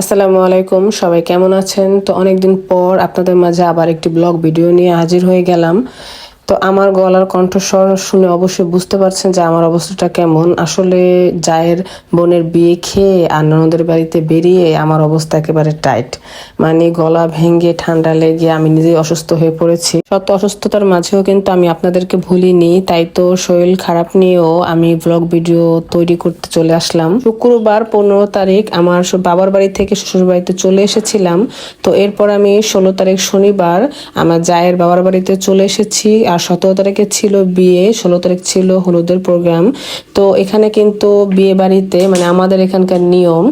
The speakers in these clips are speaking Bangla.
আসসালামু আলাইকুম, সবাই কেমন আছেন? তো অনেকদিন পর আপনাদের মাঝে আবার একটি ব্লগ ভিডিও নিয়ে হাজির হয়ে গেলাম। তো আমার গলার কণ্ঠস্বর শুনে অবশ্যই বুঝতে পারছেন যে আমার অবস্থাটা কেমন। আসলে জায়ের বোনের বিয়ে খেয়ে আর ননদের বাড়িতে বেরিয়ে আমার অবস্থা একেবারে টাইট। মানে গলা ভেঙে ঠান্ডা লেগে আমি নিজেই অসুস্থ হয়ে পড়েছি। সত্য অসুস্থতার মাঝেও কিন্তু আমি আপনাদেরকে ভুলিনি, তাই তো শরীর খারাপ নিয়েও আমি ব্লগ ভিডিও তৈরি করতে চলে আসলাম। শুক্রবার পনেরো তারিখ আমার বাবার বাড়ি থেকে শ্বশুর বাড়িতে চলে এসেছিলাম। তো এরপর আমি ষোলো তারিখ শনিবার আমার জায়ের বাবার বাড়িতে চলে এসেছি আর সতেরো তারিখে ছিল বিয়ে, ষোলো তারিখ ছিল হলুদের প্রোগ্রাম তো এখানে কিন্তু বিয়ে বাড়িতে মানে আমাদের এখানকার নিয়ম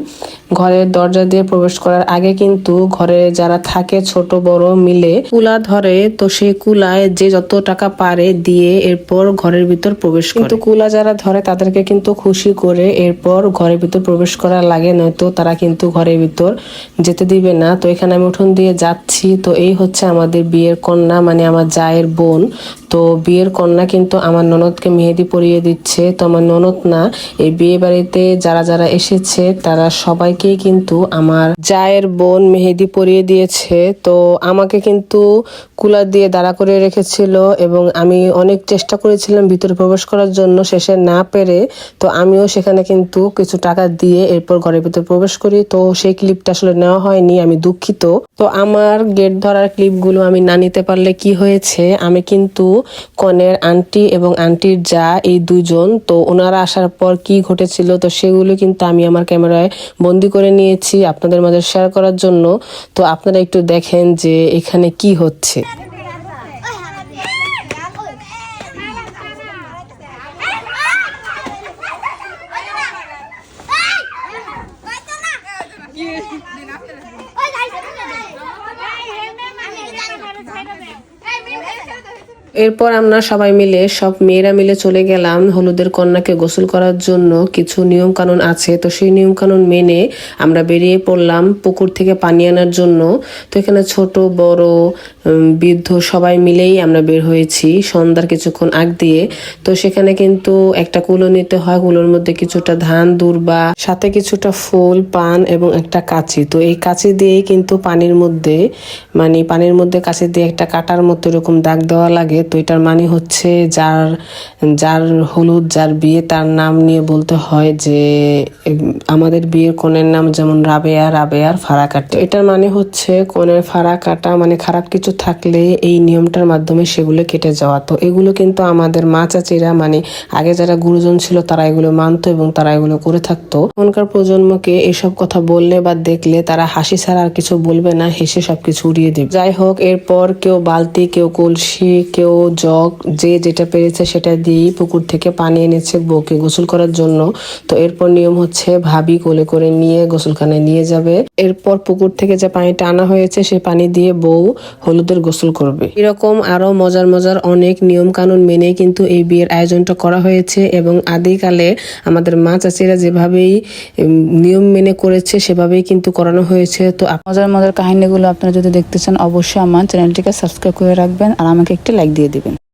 ঘরের দরজা দিয়ে প্রবেশ করার আগে কিন্তু ঘরে যারা থাকে ছোট, বড় মিলে কুলা ধরে। তো সেই কুলায় যে যত টাকা পারে দিয়ে এরপর ঘরের ভিতর প্রবেশ কিন্তু কুলা যারা ধরে, তাদেরকে কিন্তু খুশি করে এরপর ঘরের ভিতর প্রবেশ করা লাগে, নয়তো তারা কিন্তু ঘরের ভিতর যেতে দিবে না। তো এখানে আমি উঠোন দিয়ে যাচ্ছি। তো এই হচ্ছে আমাদের বিয়ের কন্যা মানে আমার জায়ের বোন। তো বিয়ের কন্যা কিন্তু আমার ননদকে মেহেদি পরিয়ে দিচ্ছে। তো আমার ননদ না, এই বিয়ে বাড়িতে যারা যারা এসেছে, তারা সবাইকেই কিন্তু আমার জায়ের বোন মেহেদি পরিয়ে দিয়েছে। তো আমাকে কিন্তু কুলার দিয়ে দাঁড়া করে রেখেছিল এবং আমি অনেক চেষ্টা করেছিলাম ভিতরে প্রবেশ করার জন্য, শেষে না পেরে। তো আমিও সেখানে কিন্তু কিছু টাকা দিয়ে এরপর ঘরের ভিতরে প্রবেশ করি। তো সেই ক্লিপটা আসলে নেওয়া হয়নি, আমি দুঃখিত। তো আমার গেট ধরার ক্লিপগুলো আমি না নিতে পারলে কি হয়েছে? আমি কিন্তু কনের আন্টি এবং আন্টির যা, এই দুজন তো ওনারা আসার পর কি ঘটেছিল, তো সেগুলো কিন্তু আমি আমার ক্যামেরায় বন্দি করে নিয়েছি আপনাদের মাঝে শেয়ার করার জন্য তো আপনারা একটু দেখেন যে এখানে কি হচ্ছে এরপর আমরা সবাই মিলে, সব মেয়েরা মিলে চলে গেলাম হলুদের কন্যাকে গোসল করার জন্য। কিছু নিয়ম কানুন আছে। তো সেই নিয়ম কানুন মেনে আমরা বেরিয়ে পড়লাম পুকুর থেকে পানি আনার জন্য। তো এখানে ছোট, বড় বৃদ্ধ সবাই মিলেই আমরা বের হয়েছি সন্ধ্যার কিছুক্ষণ আগ দিয়ে। তো সেখানে কিন্তু একটা কুলো নিতে হয়। কুলোর মধ্যে কিছুটা ধান, দুর্বা, সাথে কিছুটা ফুল, পান এবং একটা কাঁচি। তো এই কাঁচি দিয়েই কিন্তু পানির মধ্যে মানে পানির মধ্যে কাঁচি দিয়ে একটা কাটার মতো এরকম দাগ দেওয়া লাগে। তো এটার মানে হচ্ছে যার যার হলুদ, যার বিয়ে, তার নাম নিয়ে বলতে হয় যে আমাদের বিয়ের কনের নাম যেমন রাবেয়া, রাবেয়ার ফাড়া কাটা এটার মানে হচ্ছে কনের ফাড়া কাটা মানে খারাপ কিছু থাকলে এই নিয়মটার মাধ্যমে সেগুলো কেটে যাওয়া। তো এগুলো কিন্তু আমাদের মা চাচিরা মানে আগে যারা গুরুজন ছিল, তারা এগুলো মানতো এবং তারা এগুলো করে থাকতো। এখনকার প্রজন্মকে এসব কথা বললে বা দেখলে তারা হাসি ছাড়া আর কিছু বলবে না, হেসে সবকিছু উড়িয়ে দেবে। যাই হোক, এরপর কেউ বালতি, কেউ কলসি, কেউ জগ, যে যেটা পেরেছে সেটা দিয়েই পুকুর থেকে পানি এনেছে বউকে গোসল করার জন্য। তো এরপর নিয়ম হচ্ছে ভাবি কোলে করে নিয়ে গোসলখানায় নিয়ে যাবে। এরপর পুকুর থেকে যে পানিটা আনা হয়েছে, সে পানি দিয়ে বউ হলুদের গোসল করবে। এরকম আরও মজার মজার অনেক নিয়ম কানুন মেনে কিন্তু এই বিয়ের আয়োজনটা করা হয়েছে এবং আদিকালে আমাদের মা চাচিরা যেভাবেই নিয়ম মেনে করেছে সেভাবেই কিন্তু করানো হয়েছে। তো মজার মজার কাহিনীগুলো আপনারা যদি দেখতে চান, অবশ্যই আমার চ্যানেলটিকে সাবস্ক্রাইব করে রাখবেন আর আমাকে একটি লাইক দিয়ে দিবেন।